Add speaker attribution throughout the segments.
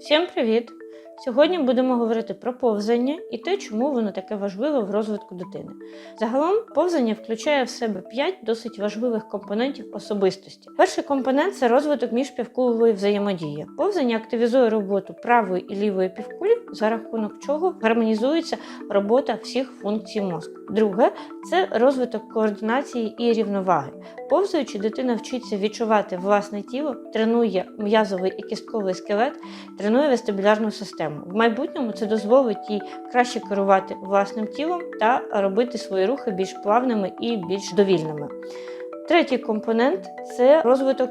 Speaker 1: Всім привіт! Сьогодні будемо говорити про повзання і те, чому воно таке важливе в розвитку дитини. Загалом, повзання включає в себе 5 досить важливих компонентів особистості. Перший компонент це розвиток міжпівкулової взаємодії. Повзання активізує роботу правої і лівої півкулі, за рахунок чого гармонізується робота всіх функцій мозку. Друге це розвиток координації і рівноваги. Повзаючи, дитина вчиться відчувати власне тіло, тренує м'язовий і кістковий скелет, тренує вестибулярну систему. В майбутньому це дозволить їй краще керувати власним тілом та робити свої рухи більш плавними і більш довільними. Третій компонент це розвиток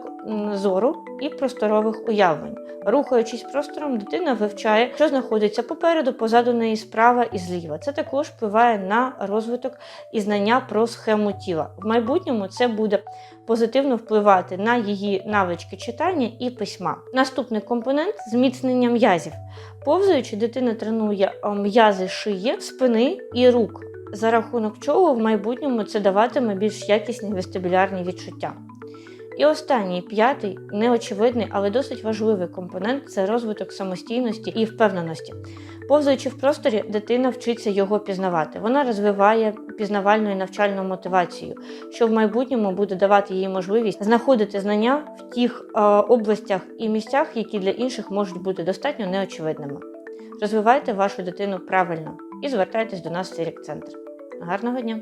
Speaker 1: зору і просторових уявлень. Рухаючись простором, дитина вивчає, що знаходиться попереду, позаду неї справа і зліва. Це також впливає на розвиток і знання про схему тіла. В майбутньому це буде позитивно впливати на її навички читання і письма. Наступний компонент зміцнення м'язів. Повзаючи, дитина тренує м'язи шиї, спини і рук, за рахунок чого в майбутньому це даватиме більш якісні вестибулярні відчуття. І останній п'ятий, неочевидний, але досить важливий компонент це розвиток самостійності і впевненості. Повзаючи в просторі, дитина вчиться його пізнавати. Вона розвиває пізнавальну і навчальну мотивацію, що в майбутньому буде давати їй можливість знаходити знання в тих е, областях і місцях, які для інших можуть бути достатньо неочевидними. Розвивайте вашу дитину правильно і звертайтесь до нас в Сирік Центр. Гарного дня!